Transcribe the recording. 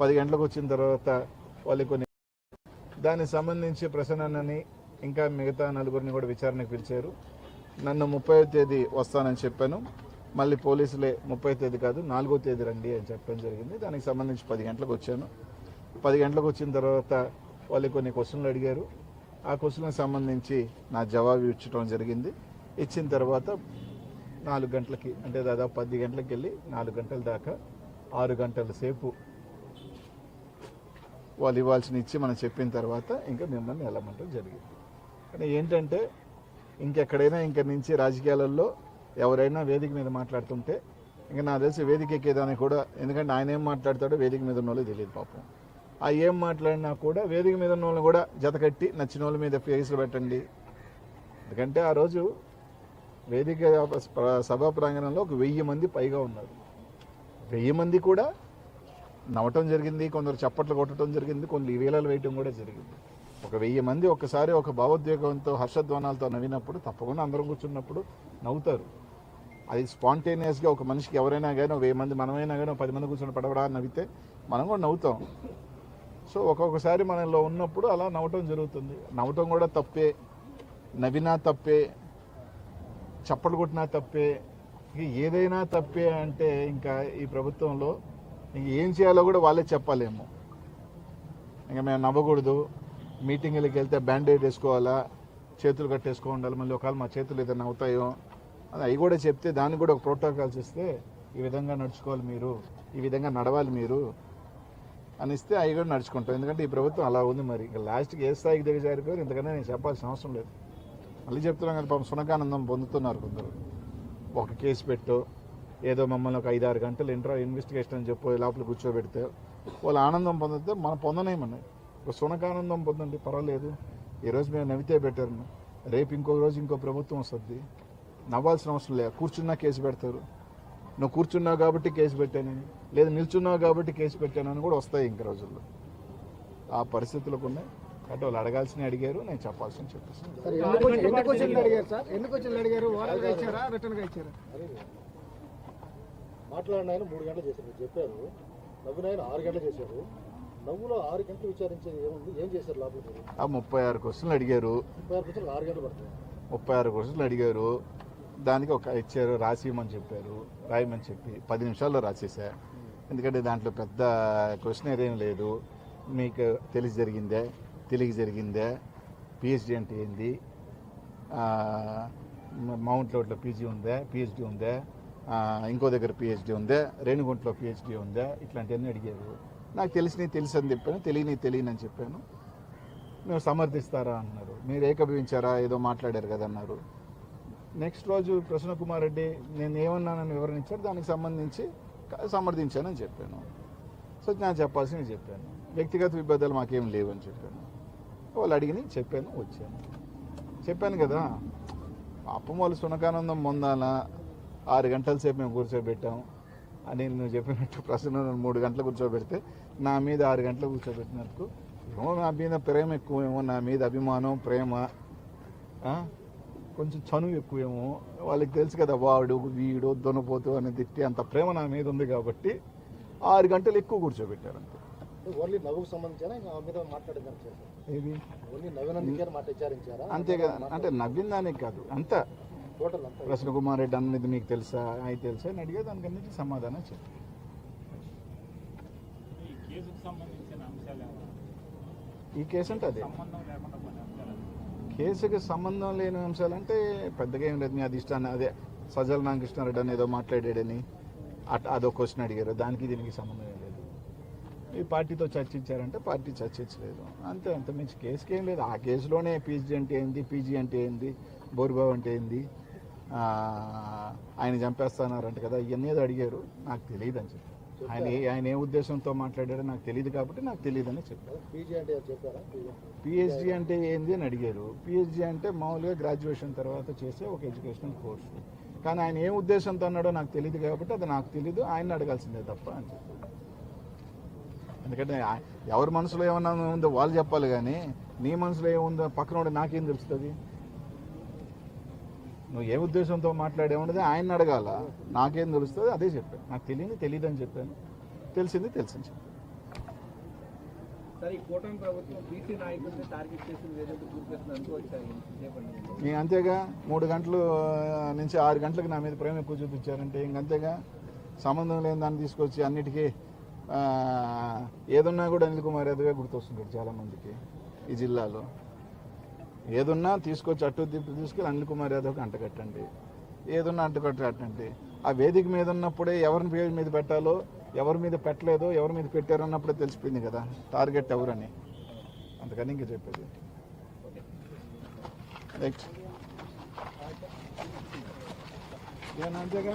పది గంటలకు వచ్చిన తర్వాత వాళ్ళు కొన్ని దానికి సంబంధించి ప్రసన్నని ఇంకా మిగతా నలుగురిని కూడా విచారణకు పిలిచారు. నన్ను ముప్పై తేదీ వస్తానని చెప్పాను. మళ్ళీ పోలీసులే ముప్పై తేదీ కాదు నాలుగో తేదీ రండి అని చెప్పడం జరిగింది. దానికి సంబంధించి పది గంటలకు వచ్చాను. పది గంటలకు వచ్చిన తర్వాత వాళ్ళు కొన్ని క్వశ్చన్లు అడిగారు. ఆ క్వశ్చన్లకు సంబంధించి నా జవాబు ఇచ్చడం జరిగింది. ఇచ్చిన తర్వాత నాలుగు గంటలకి అంటే దాదాపు పది గంటలకు వెళ్ళి నాలుగు గంటల దాకా ఆరు గంటల సేపు వాళ్ళు ఇవ్వాల్సిన ఇచ్చి మనం చెప్పిన తర్వాత ఇంకా మిమ్మల్ని వెళ్ళమంటం జరిగింది. కానీ ఏంటంటే ఇంకెక్కడైనా ఇంక నుంచి రాజకీయాలలో ఎవరైనా వేదిక మీద మాట్లాడుతుంటే ఇంకా నాకు తెలిసి వేదిక ఎక్కేదాన్ని కూడా ఎందుకంటే ఆయన ఏం మాట్లాడతాడో వేదిక మీద ఉన్న తెలియదు పాపం. ఆ ఏం మాట్లాడినా కూడా వేదిక మీద ఉన్న వాళ్ళు కూడా జతకట్టి నచ్చిన వాళ్ళ మీద ఫేసులు పెట్టండి. ఎందుకంటే ఆ రోజు వేదిక సభా ప్రాంగణంలో ఒక వెయ్యి మంది పైగా ఉన్నారు. వెయ్యి మంది కూడా నవ్వటం జరిగింది కొందరు చప్పట్లు కొట్టడం జరిగింది కొన్ని వేలలు వేయటం కూడా జరిగింది. ఒక వెయ్యి మంది ఒక్కసారి ఒక భావోద్వేగంతో హర్షధ్వానాలతో నవ్వినప్పుడు తప్పకుండా అందరం కూర్చున్నప్పుడు నవ్వుతారు. అది స్పాంటేనియస్గా ఒక మనిషికి ఎవరైనా కానీ వెయ్యి మంది మనమైనా కానీ పది మంది కూర్చొని పడవడా నవ్వితే మనం కూడా నవ్వుతాం. సో ఒక్కొక్కసారి మనలో ఉన్నప్పుడు అలా నవ్వటం జరుగుతుంది. నవ్వటం కూడా తప్పే నవ్వినా తప్పే చప్పట్లు కొట్టినా తప్పే ఏదైనా తప్పే అంటే ఇంకా ఈ ప్రభుత్వంలో ఇంక ఏం చేయాలో కూడా వాళ్ళే చెప్పాలేమో. ఇంకా మేము నవ్వకూడదు. మీటింగ్లకు వెళ్తే బ్యాండేడ్ వేసుకోవాలా? చేతులు కట్టేసుకో ఉండాలి. మళ్ళీ ఒకవేళ మా చేతులు ఏదైనా అవుతాయో? అది అవి కూడా చెప్తే దానికి కూడా ఒక ప్రోటోకాల్స్ ఇస్తే ఈ విధంగా నడుచుకోవాలి మీరు. ఈ విధంగా నడవాలి మీరు అని ఇస్తే అవి కూడా నడుచుకుంటాం. ఎందుకంటే ఈ ప్రభుత్వం అలా ఉంది మరి. ఇంకా లాస్ట్కి ఏ స్థాయికి దిగజారిపోయారు ఇంతకన్నా నేను చెప్పాల్సిన అవసరం లేదు. మళ్ళీ చెప్తున్నాం కదా పాపం సునకానందం పొందుతున్నారు కొందరు. ఒక కేసు పెట్టు. ఏదో మమ్మల్ని ఒక ఐదు ఆరు గంటలు ఇంట్రా ఇన్వెస్టిగేషన్ అని చెప్పి లోపల కూర్చోబెడితే వాళ్ళు ఆనందం పొందితే మనం పొందనేమన్నాయి ఒక సునకానందం పొందండి పర్వాలేదు. ఈరోజు మేము నవ్వితే బెటర్ రేపు ఇంకో రోజు ఇంకో ప్రభుత్వం వస్తుంది. నవ్వాల్సిన అవసరం లేదు. కూర్చున్నా కేసు పెడతారు. నువ్వు కూర్చున్నావు కాబట్టి కేసు పెట్టానని లేదా నిల్చున్నావు కాబట్టి కేసు పెట్టానని కూడా వస్తాయి ఇంక రోజుల్లో. ఆ పరిస్థితులకు ఉన్నాయి. అంటే వాళ్ళు అడగాల్సిన అడిగారు నేను చెప్పాల్సిన చెప్పేసి మాట్లాడిన ఆయన మూడు గంటలు చేశారు మీరు చెప్పారు. నవ్వున ఆయన ఆరు గంటలు చేశారు నవ్వులో ఆరు గంటలు విచారించేది ఏముంది? ఏం చేశారు లోపల మీరు? ఆ ముప్పై ఆరు క్వశ్చన్లు అడిగారు. ముప్పై ఆరు నిమిషాలు ఆరు గంటలు పడుతుంది ముప్పై ఆరు క్వశ్చన్లు అడిగారు. దానికి ఒక ఇచ్చారు రాసిమని చెప్పారు రాయమని చెప్పి పది నిమిషాల్లో రాసేసా. ఎందుకంటే దాంట్లో పెద్ద క్వశ్చన్ ఏం లేదు. మీకు తెలిసి జరిగిందే తెలియక జరిగిందే. పిహెచ్డి అంటే ఏంది? మౌంట్ రోడ్లో పీజీ ఉందా? పిహెచ్డి ఉందా? ఇంకో దగ్గర పిహెచ్డీ ఉందా రేణిగుంట్లో పిహెచ్డీ ఉందా ఇట్లాంటివన్నీ అడిగారు నాకు తెలిసినవి తెలుసు అని చెప్పాను తెలియని తెలియని అని చెప్పాను. మేము సమర్థిస్తారా అన్నారు. మీరు ఏకభవించారా? ఏదో మాట్లాడారు కదా అన్నారు. నెక్స్ట్ రోజు ప్రసన్న కుమార్ రెడ్డి నేను ఏమన్నానని వివరించారు దానికి సంబంధించి సమర్థించానని చెప్పాను. సో నేను చెప్పాల్సింది చెప్పాను. వ్యక్తిగత విభేదాలు మాకేం లేవని చెప్పాను. వాళ్ళు అడిగిని చెప్పాను వచ్చాను. చెప్పాను కదా అప్పం వాళ్ళు సునకానందం పొందాలా? ఆరు గంటల సేపు మేము కూర్చోబెట్టాం అని నువ్వు చెప్పినట్టు ప్రశ్న నన్ను మూడు గంటలు కూర్చోబెడితే నా మీద ఆరు గంటలు కూర్చోబెట్టినందుకు. ఏమో నా మీద ప్రేమ ఎక్కువేమో నా మీద అభిమానం ప్రేమ? కొంచెం చనువు ఎక్కువేమో. వాళ్ళకి తెలుసు కదా వాడు వీడు దొనపోతు అని తిట్టి అంత ప్రేమ నా మీద ఉంది కాబట్టి ఆరు గంటలు ఎక్కువ కూర్చోబెట్టారు అంతే ఓన్లీ నవ్వుకు విచారించారా అంతే కదా. అంటే నవ్విన దానికి కాదు. అంతా టోటల్ అంతా ప్రసన్న కుమార్ రెడ్డి అన్నది మీకు తెలుసా? అవి తెలుసా? అని అడిగే దానికి అన్నిటికీ సమాధానం చెప్పి ఈ కేసుకు సంబంధించిన అంశాలు ఏమైనా ఈ కేసు అంటే అదే. అంశాలు కేసుకి సంబంధం లేని అంశాలంటే పెద్దగా ఏం లేదు. మీ అధిష్టానం అదే సజ్జల రామకృష్ణారెడ్డి అని ఏదో మాట్లాడాడని అట్ అదో క్వశ్చన్ అడిగారు. దానికి దీనికి సంబంధం ఏం లేదు. ఈ పార్టీతో చర్చించారంటే పార్టీ చర్చించలేదు. అంతే అంత మించి కేసుకి ఏం లేదు. ఆ కేసులోనే పీజీ అంటే ఏంది? పీజీ అంటే ఏంది? బోరుబాబు అంటే ఏంది? ఆయన చంపేస్తున్నారంట కదా ఇవన్నీ ఏదో అడిగారు. నాకు తెలియదు అని చెప్పి ఆయన ఆయన ఏ ఉద్దేశంతో మాట్లాడారో నాకు తెలియదు కాబట్టి నాకు తెలియదని చెప్పారు. పీజీ అంటే ఏదో చెప్పారా? పిహెచ్డి అంటే ఏంది అని అడిగారు. పిహెచ్డి అంటే మామూలుగా గ్రాడ్యుయేషన్ తర్వాత చేసే ఒక ఎడ్యుకేషనల్ కోర్సు కానీ ఆయన ఏ ఉద్దేశంతో అన్నాడో నాకు తెలియదు కాబట్టి అది నాకు తెలియదు ఆయన అడగాల్సిందే తప్ప అని చెప్పారు. ఎందుకంటే ఎవరి మనసులో ఏమన్నా ఉందో వాళ్ళు చెప్పాలి కానీ నీ మనసులో ఏముందో పక్కన నాకేం తెలుస్తుంది? నువ్వు ఏ ఉద్దేశంతో మాట్లాడేమన్నది ఆయన అడగాల? నాకేం తెలుస్తుంది? అదే చెప్పాను. నాకు తెలియని తెలియదు అని చెప్పాను. తెలిసింది తెలిసింది చెప్పాను. ఇంక అంతేగా మూడు గంటలు నుంచి ఆరు గంటలకు నా మీద ప్రేమ ఎక్కువ చూపించారంటే ఇంక అంతేగా సంబంధం లేని దాన్ని తీసుకొచ్చి అన్నిటికీ ఏదున్నా కూడా అనిల్ కుమార్ యాదవే గుర్తొస్తుంటాడు చాలామందికి ఈ జిల్లాలో. ఏదున్నా తీసుకొచ్చి అట్టు తిప్పి తీసుకెళ్ళి అనిల్ కుమార్ యాదవ్కి అంటకట్టండి ఏదున్నా అంటకట్టండి ఆ వేదిక మీద ఉన్నప్పుడే ఎవరిని పేరు మీద పెట్టాలో ఎవరి మీద పెట్టలేదో ఎవరి మీద పెట్టారో అన్నప్పుడే తెలిసిపోయింది కదా. టార్గెట్ ఎవరని. అందుకని ఇంక చెప్పేది. నెక్స్ట్ అంతేగా